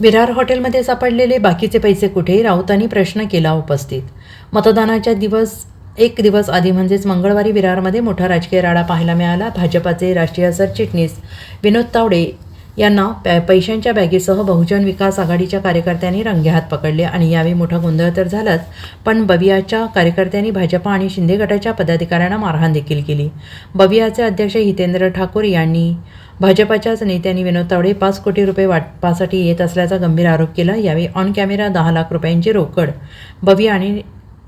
विरार हॉटेलमध्ये सापडलेले बाकीचे पैसे कुठे? राऊतांनी प्रश्न केला उपस्थित. मतदानाच्या दिवस एक दिवस आधी म्हणजेच मंगळवारी विरारमध्ये मोठा राजकीय राडा पाहायला मिळाला. भाजपाचे राष्ट्रीय सरचिटणीस विनोद तावडे यांना पॅ पैशांच्या बॅगेसह बहुजन विकास आघाडीच्या कार्यकर्त्यांनी रंगेहात पकडले आणि यावेळी मोठा गोंधळ तर झालाच पण बवियाच्या कार्यकर्त्यांनी भाजपा आणि शिंदे गटाच्या पदाधिकाऱ्यांना मारहाण देखील केली. बवियाचे अध्यक्ष हितेंद्र ठाकूर यांनी भाजपाच्याच नेत्यांनी विनोद तावडे पाच कोटी रुपये वाटपासाठी येत असल्याचा गंभीर आरोप केला. यावेळी ऑन कॅमेरा दहा लाख रुपयांची रोकड. बविया आणि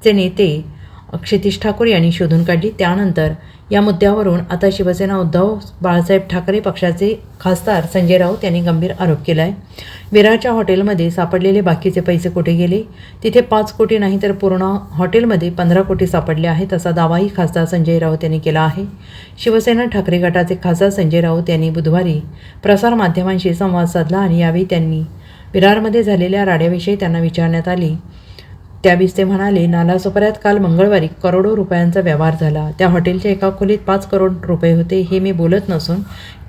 चे नेते क्षितिश ठाकूर यांनी शोधून काढली. त्यानंतर या मुद्द्यावरून आता शिवसेना उद्धव बाळासाहेब ठाकरे पक्षाचे खासदार संजय राऊत यांनी गंभीर आरोप केला आहे विरारच्या हॉटेलमध्ये सापडलेले बाकीचे पैसे कुठे गेले? तिथे पाच कोटी नाही तर पूर्ण हॉटेलमध्ये पंधरा कोटी सापडले आहेत असा दावाही खासदार संजय राऊत यांनी केला आहे. शिवसेना ठाकरे गटाचे खासदार संजय राऊत यांनी बुधवारी प्रसारमाध्यमांशी संवाद साधला आणि यावेळी त्यांनी विरारमध्ये झालेल्या राड्याविषयी त्यांना विचारण्यात आली. त्यावेळी ते म्हणाले नालासोपाऱ्यात काल मंगळवारी करोडो रुपयांचा व्यवहार झाला. त्या हॉटेलच्या एका खोलीत पाच करोड रुपये होते हे मी बोलत नसून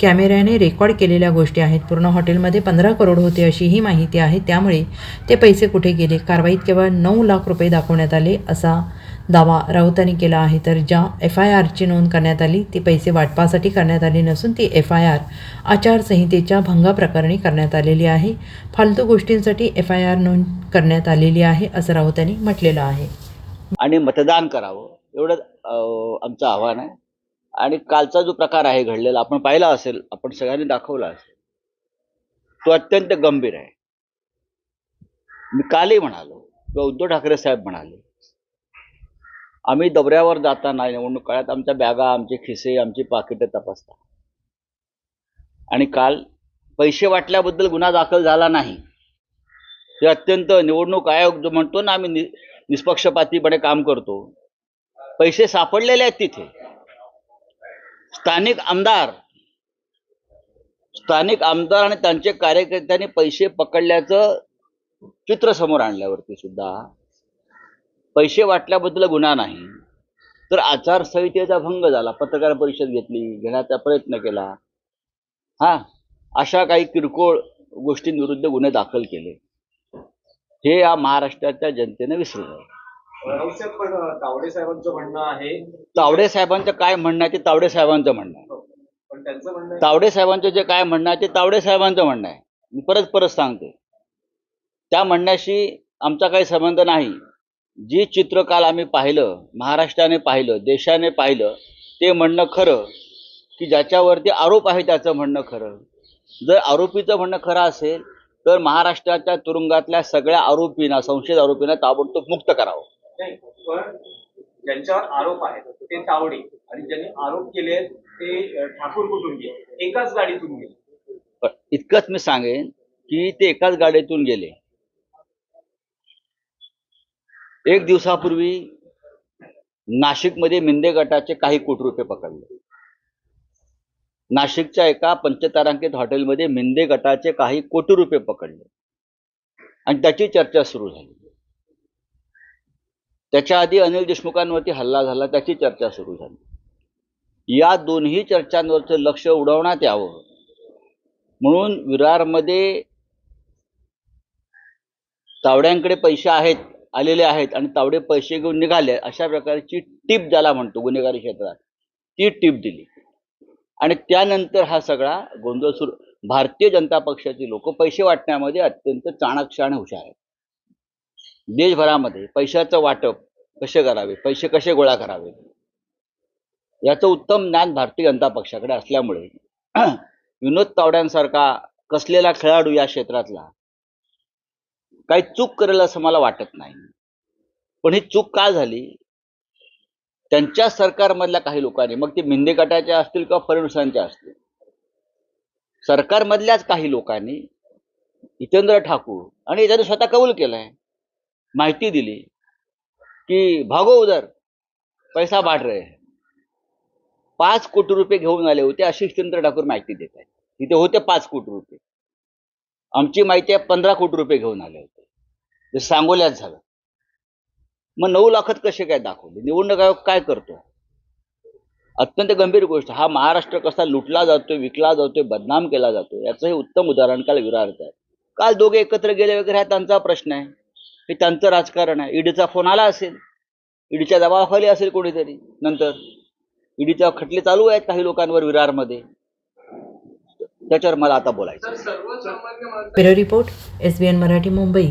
कॅमेऱ्याने रेकॉर्ड केलेल्या गोष्टी आहेत. पूर्ण हॉटेलमध्ये पंधरा करोड होते अशी ही माहिती आहे. त्यामुळे ते पैसे कुठे गेले? कारवाईत केवळ नऊ लाख रुपये दाखवण्यात आले असा दावा राऊतांनी केला आहे. तर ज्या एफ आय आरची नोंद करण्यात आली ती पैसे वाटपासाठी करण्यात आली नसून ती एफ आय आर आचारसंहितेच्या भंगाप्रकरणी करण्यात आलेली आहे. फालतू गोष्टींसाठी एफ आय आर नोंद करण्यात आलेली आहे असं राऊतांनी म्हटलेलं आहे. आणि मतदान करावं एवढं आमचं आव्हान आहे. आणि कालचा जो प्रकार आहे घडलेला आपण पाहिला असेल आपण सगळ्यांनी दाखवला असेल तो अत्यंत गंभीर आहे. मी कालही म्हणालो किंवा उद्धव ठाकरे साहेब म्हणाले आम्ही दौऱ्यावर जाताना निवडणूक काळात आमच्या बॅगा आमचे खिसे आमची पाकिटं तपासतात. आणि काल पैसे वाटल्याबद्दल गुन्हा दाखल झाला नाही. हे अत्यंत निवडणूक आयोग जो म्हणतो ना आम्ही नि निष्पक्षपातीपणे काम करतो. पैसे सापडलेले आहेत तिथे. स्थानिक आमदार स्थानिक आमदार आणि त्यांचे कार्यकर्त्यांनी पैसे पकडल्याचं चित्र समोर आणल्यावरती सुद्धा पैसे वाटल्याबद्दल गुन्हा नाही. तर आचारसंहितेचा भंग झाला. पत्रकार परिषद घेतली घेण्याचा प्रयत्न केला. हा अशा काही किरकोळ गोष्टींविरुद्ध गुन्हे दाखल केले. हे या महाराष्ट्राच्या जनतेने विसरू नये. पण तावडे साहेबांचं म्हणणं आहे. तावडे साहेबांचं काय म्हणणं आहे ते तावडे साहेबांचं म्हणणं आहे. पण त्यांचं म्हणणं आहे तावडे साहेबांचं जे काय म्हणणं आहे ते तावडे साहेबांचं म्हणणं आहे. मी परत परत सांगते त्या म्हणण्याशी आमचा काही संबंध नाही. जी चित्र काल आम्ही पाहिलं महाराष्ट्राने पाहिलं देशाने पाहिलं ते म्हणणं खरं की ज्याच्यावरती आरोप आहे त्याचं म्हणणं खरं. जर आरोपीचं म्हणणं खरं असेल तर महाराष्ट्राच्या तुरुंगातल्या सगळ्या आरोपींना संशयित आरोपींना ताबडतोब मुक्त करावं. ज्यांच्यावर आरोप आहेत ते तावडे आणि ज्यांनी आरोप केले ते ठाकूर कुठून गेले? एकाच गाडीतून गेले. पण इतकंच मी सांगेन की ते एकाच गाडीतून गेले. एक दिवसापूर्वी नाशिकमध्ये मिंदे गटाचे काही कोटी रुपये पकडले. नाशिकच्या एका पंचतारांकित हॉटेलमध्ये मिंदे गटाचे काही कोटी रुपये पकडले. आणि त्याची चर्चा सुरू झाली. त्याच्या आधी अनिल देशमुखांवरती हल्ला झाला त्याची चर्चा सुरू झाली. या दोन्ही चर्चांवरचं लक्ष उडवण्यात यावं. म्हणून विरारमध्ये तावड्यांकडे पैसे आहेत आलेले आहेत आणि तावडे पैसे घेऊन निघाले अशा प्रकारची टीप ज्याला म्हणतो गुन्हेगारी क्षेत्रात ती टीप दिली. आणि त्यानंतर हा सगळा गोंधळ सुरू. भारतीय जनता पक्षाची लोक पैसे वाटण्यामध्ये अत्यंत चाणाक्ष आणि हुशार आहेत. देशभरामध्ये पैशाचं वाटप कसे करावे पैसे कसे गोळा करावे? याचं उत्तम ज्ञान भारतीय जनता पक्षाकडे असल्यामुळे विनोद तावड्यांसारखा कसलेला खेळाडू या क्षेत्रातला काही चूक करेल असं मला वाटत नाही. पण ही चूक का झाली? त्यांच्या सरकारमधल्या काही लोकांनी मग ते मिंदे गटाच्या असतील किंवा फडणवीसांच्या असतील सरकारमधल्याच काही लोकांनी हितेंद्र ठाकूर आणि त्याने स्वतः कबूल केलाय माहिती दिली की भागो उदर पैसा बांट रहे पाच कोटी रुपये घेऊन आले होते अशी हितेंद्र ठाकूर माहिती देत आहे तिथे होते पाच कोटी रुपये. आमची माहिती आहे पंधरा कोटी रुपये घेऊन आले होते. ते सांगोल्यात झालं. मग नऊ लाखात कसे काय दाखवले? निवडणूक आयोग काय करतो? अत्यंत गंभीर गोष्ट हा महाराष्ट्र कसा लुटला जातोय विकला जातोय बदनाम केला जातो याचं हे उत्तम उदाहरण काल विरारचं आहे. काल दोघे एकत्र गेले वगैरे हा त्यांचा प्रश्न आहे. हे त्यांचं राजकारण आहे. ईडीचा फोन आला असेल. ईडीच्या दबावाखाली असेल कोणीतरी नंतर. ईडीच्या खटले चालू आहेत काही लोकांवर विरारमध्ये. त्याच्यावर मला आता बोलायचं bureau report S B N Marathi Mumbai.